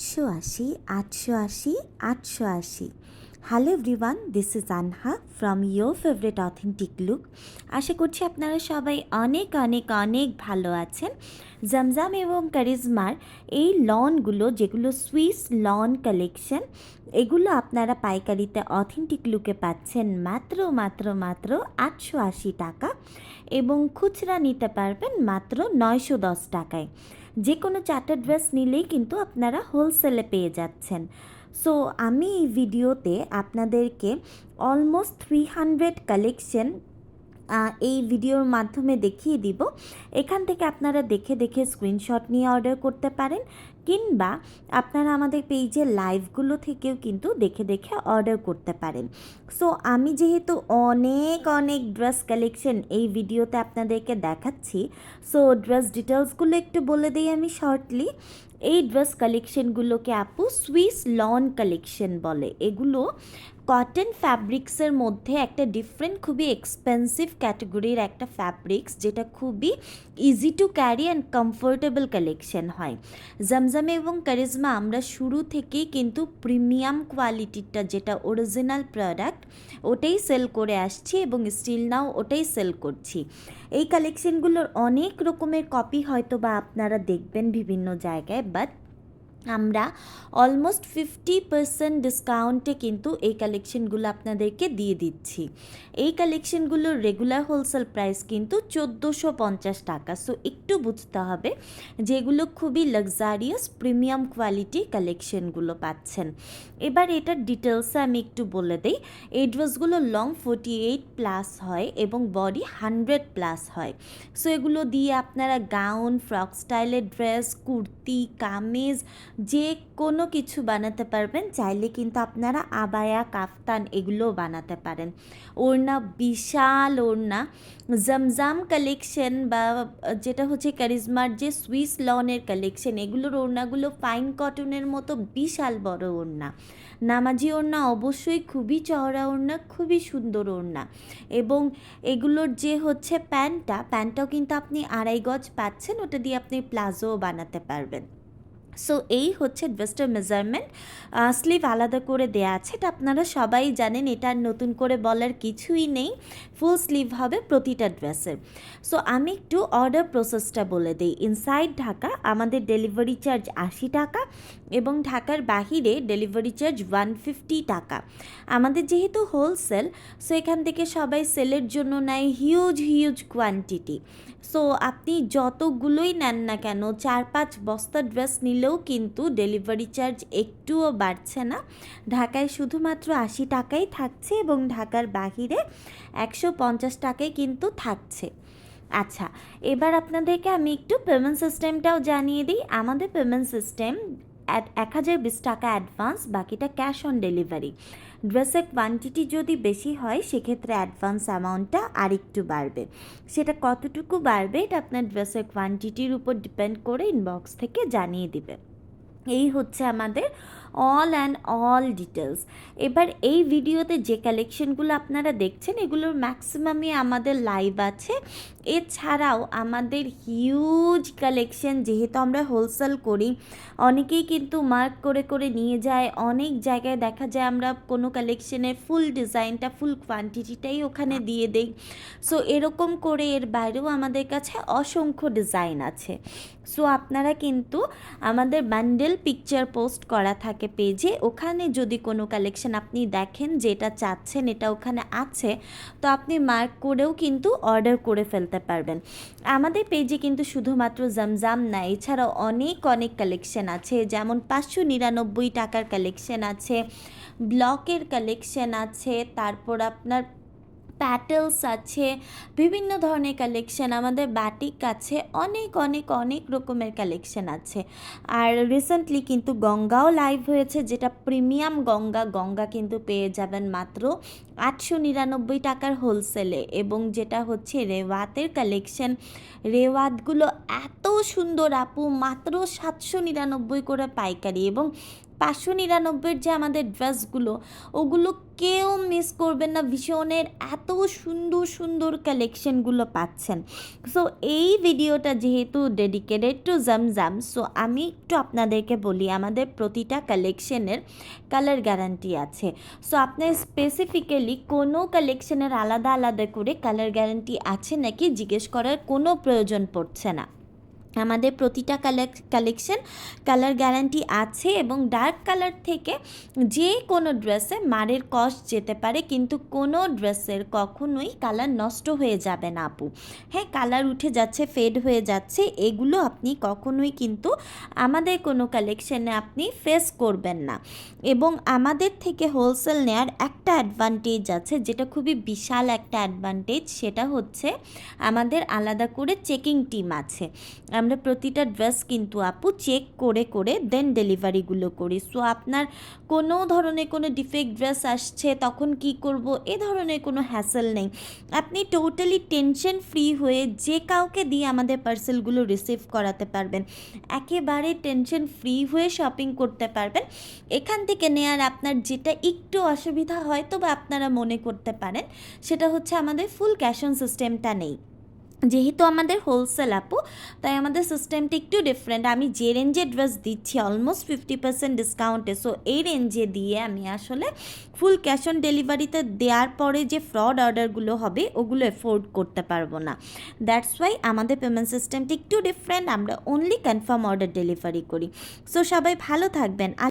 আটশো আশি আটশো আশি আটশো আশি। Hello everyone this is Anha from your favourite authentic look আশা করছি আপনারা সবাই অনেক অনেক অনেক ভালো আছেন। জমজম এবং কারিজমার এই লনগুলো যেগুলো সুইস লন কালেকশন এগুলো আপনারা পাইকারিতে অথেন্টিক লুকে পাচ্ছেন মাত্র মাত্র মাত্র আটশো আশি টাকা এবং খুচরা নিতে পারবেন মাত্র নয়শো দশ টাকায়। যে কোনো চারটা ড্রেস নিলেই কিন্তু আপনারা হোলসেলে পেয়ে যাচ্ছেন। সো আমি এই ভিডিওতে আপনাদেরকে অলমোস্ট থ্রি হান্ড্রেড কালেকশন এই ভিডিওর মাধ্যমে দেখিয়ে দিব। এখান থেকে আপনারা দেখে দেখে স্ক্রিনশট নিয়ে অর্ডার করতে পারেন, কিংবা আপনারা আমাদের পেজের লাইভগুলো থেকেও কিন্তু দেখে দেখে অর্ডার করতে পারেন। সো আমি যেহেতু অনেক অনেক ড্রেস কালেকশন এই ভিডিওতে আপনাদেরকে দেখাচ্ছি সো ড্রেস ডিটেলসগুলো একটু বলে দিই আমি শর্টলি এই ড্রেস কালেকশনগুলোকে আপু সুইস লন কালেকশন বলে। এগুলো কটন ফ্যাব্রিক্সের মধ্যে একটা ডিফারেন্ট খুবই এক্সপেন্সিভ ক্যাটাগরির একটা ফ্যাব্রিক্স যেটা খুবই easy to carry and comfortable collection হয়। জমজমে এবং কারিজমা আমরা শুরু থেকেই কিন্তু প্রিমিয়াম কোয়ালিটিটা যেটা অরিজিনাল প্রোডাক্ট ওটাই সেল করে আসছি এবং স্টিল নাও ওটাই সেল করছি। এই কালেকশনগুলোর অনেক রকমের কপি হয়তো বা আপনারা দেখবেন বিভিন্ন জায়গায় বাট আমরা অলমোস্ট ফিফটি পার্সেন্ট ডিসকাউন্টে কিন্তু এই কালেকশনগুলো আপনাদেরকে দিয়ে দিচ্ছি। এই কালেকশনগুলোর রেগুলার হোলসেল প্রাইস কিন্তু চোদ্দোশো পঞ্চাশ টাকা। সো একটু বুঝতে হবে যেগুলো খুবই লাক্সারিয়াস প্রিমিয়াম কোয়ালিটি কালেকশনগুলো পাচ্ছেন। এবার এটার ডিটেলসে আমি একটু বলে দিই। এই ড্রেসগুলো লং ফোর্টি এইট প্লাস হয় এবং বডি হান্ড্রেড প্লাস হয়। সো এগুলো দিয়ে আপনারা গাউন ফ্রক স্টাইলের ড্রেস কুর্তি, কামিজ যে কোনো কিছু বানাতে পারবেন, চাইলে কিন্তু আপনারা আবায়া, কাফতান এগুলোও বানাতে পারেন। ওড়না, বিশাল ওড়না। জমজাম কালেকশন বা যেটা হচ্ছে ক্যারিজমার যে সুইস লনের কালেকশন এগুলোর ওড়নাগুলো ফাইন কটনের মতো বিশাল বড় ওড়না। নামাজি ওড়না অবশ্যই খুবই চওড়া ওড়না, খুবই সুন্দর ওড়না। এবং এগুলোর যে হচ্ছে প্যান্টটা, প্যান্টটাও কিন্তু আপনি আড়াই গজ পাচ্ছেন, ওটা দিয়ে আপনি প্লাজোও বানাতে পারবেন। সো এই হচ্ছে ড্রেসটার মেজারমেন্ট স্লিভ আলাদা করে দেয়া আছে, এটা আপনারা সবাই জানেন, এটা নতুন করে বলার কিছুই নেই। ফুল স্লিভ হবে প্রতিটা ড্রেসের সো আমি একটু অর্ডার প্রসেসটা বলে দিই। ইনসাইড ঢাকা, আমাদের ডেলিভারি চার্জ আশি টাকা এবং ঢাকার বাহিরে ডেলিভারি চার্জ ওয়ান ফিফটি টাকা। আমাদের যেহেতু হোলসেল সো এখান থেকে সবাই সেলের জন্য নেয় হিউজ হিউজ কোয়ান্টিটি সো আপনি যতগুলোই নেন না কেন, চার পাঁচ বস্তা ড্রেস নিলেও কিন্তু ডেলিভারি চার্জ একটুও বাড়ছে না। ঢাকায় শুধুমাত্র আশি টাকাই থাকছে এবং ঢাকার বাহিরে একশো পঞ্চাশ টাকায় কিন্তু থাকছে। আচ্ছা এবার আপনাদেরকে আমি একটু পেমেন্ট সিস্টেমটাও জানিয়ে দিই। আমাদের পেমেন্ট সিস্টেম এক হাজার বিশ টাকা অ্যাডভান্স, বাকিটা ক্যাশ অন ডেলিভারি। ড্রেসের কোয়ান্টিটি যদি বেশি হয়, সেক্ষেত্রে অ্যাডভান্স অ্যামাউন্টটা আরেকটু বাড়বে। সেটা কতটুকু বাড়বে, এটা আপনার ড্রেসের কোয়ান্টিটির উপর ডিপেন্ড করে ইনবক্স থেকে জানিয়ে দিবে। এই হচ্ছে আমাদের অল অ্যান্ড অল ডিটেলস এবার এই ভিডিওতে যে কালেকশনগুলো আপনারা দেখছেন, এগুলোর ম্যাক্সিমামই আমাদের লাইভ আছে। এছাড়াও আমাদের হিউজ কালেকশন যেহেতু আমরা হোলসেল করি, অনেকেই কিন্তু মার্ক করে করে নিয়ে যায়। অনেক জায়গায় দেখা যায় আমরা কোনো কালেকশনের ফুল ডিজাইনটা ফুল কোয়ান্টিটিটাই ওখানে দিয়ে দেই। সো এরকম করে এর বাইরেও আমাদের কাছে অসংখ্য ডিজাইন আছে। সো আপনারা কিন্তু আমাদের বান্ডেল পিকচার পোস্ট করা থাকে পেজে ওখানে যদি কোনো কালেকশন আপনি দেখেন যেটা চাচ্ছেন, এটা ওখানে আছে, তো আপনি মার্ক করেও কিন্তু অর্ডার করে ফেলতে পারবেন। আমাদের পেজে কিন্তু শুধুমাত্র জমজাম না, এছাড়াও অনেক অনেক কালেকশন আছে। যেমন পাঁচশো নিরানব্বই টাকার কালেকশন আছে ব্লকের কালেকশন আছে, তারপর আপনার প্যাটেলস আছে, বিভিন্ন ধরনের কালেকশন আমাদের ব্যাটিক আছে, অনেক অনেক অনেক রকমের কালেকশন আছে। আর রিসেন্টলি কিন্তু গঙ্গাও লাইভ হয়েছে, যেটা প্রিমিয়াম গঙ্গা গঙ্গা কিন্তু পেয়ে যাবেন মাত্র আটশো নিরানব্বই টাকার হোলসেলে এবং যেটা হচ্ছে রেওয়াতের কালেকশন রেওয়াতগুলো এত সুন্দর আপু, মাত্র সাতশো নিরানব্বই করে পাইকারি। এবং পাঁচশো নিরানব্বইয়ের যে আমাদের ড্রেসগুলো, ওগুলো কেউ মিস করবেন না। ভীষণের এত সুন্দর সুন্দর কালেকশনগুলো পাচ্ছেন। সো এই ভিডিওটা যেহেতু ডেডিকেটেড টু জামজাম সো আমি একটু আপনাদেরকে বলি, আমাদের প্রতিটা কালেকশনের কালার গ্যারান্টি আছে। সো আপনার স্পেসিফিক্যালি কোনো কালেকশনের আলাদা আলাদা করে কালার গ্যারান্টি আছে নাকি? জিজ্ঞেস করার কোনো প্রয়োজন পড়ছে না। আমাদের প্রতিটা কালেক কালেকশন কালার গ্যারান্টি আছে এবং ডার্ক কালার থেকে যে কোনো ড্রেসে মারের কস্ট যেতে পারে, কিন্তু কোনো ড্রেসের কখনোই কালার নষ্ট হয়ে যাবে না আপু। হ্যাঁ কালার উঠে যাচ্ছে ফেড হয়ে যাচ্ছে, এগুলো আপনি কখনোই কিন্তু আমাদের কোনো কালেকশনে আপনি ফেস করবেন না। এবং আমাদের থেকে হোলসেল নেয়ার একটা অ্যাডভান্টেজ আছে, যেটা খুবই বিশাল একটা অ্যাডভান্টেজ সেটা হচ্ছে আমাদের আলাদা করে চেকিং টিম আছে। আমরা প্রতিটা ড্রেস কিন্তু আপু চেক করে করে দেন ডেলিভারিগুলো করি। সো আপনার কোনো ধরনের কোনো ডিফেক্ট ড্রেস আসছে, তখন কি করব? এ ধরনের কোনো হ্যাসেল নেই। আপনি টোটালি টেনশন ফ্রি হয়ে যে কাউকে দিয়ে আমাদের পার্সেলগুলো রিসিভ করাতে পারবেন, একেবারে টেনশন ফ্রি হয়ে শপিং করতে পারবেন। এখান থেকে নেয়ার আপনার যেটা একটু অসুবিধা হয়তো বা আপনারা মনে করতে পারেন, সেটা হচ্ছে আমাদের ফুল ক্যাশ অন সিস্টেমটা নেই। যেহেতু আমাদের হোলসেল আপু, তাই আমাদের সিস্টেমটা একটু ডিফারেন্ট আমি যে রেঞ্জে ড্রেস দিচ্ছি অলমোস্ট ফিফটি পার্সেন্ট ডিসকাউন্টে সো এই রেঞ্জে দিয়ে আমি আসলে ফুল ক্যাশ অন ডেলিভারিতে দেওয়ার পরে যে ফ্রড অর্ডারগুলো হবে, ওগুলো এফোর্ড করতে পারব না। দ্যাটস ওয়াই আমাদের পেমেন্ট সিস্টেমটা একটু ডিফারেন্ট আমরা অনলি কনফার্ম অর্ডার ডেলিভারি করি। সো সবাই ভালো থাকবেন।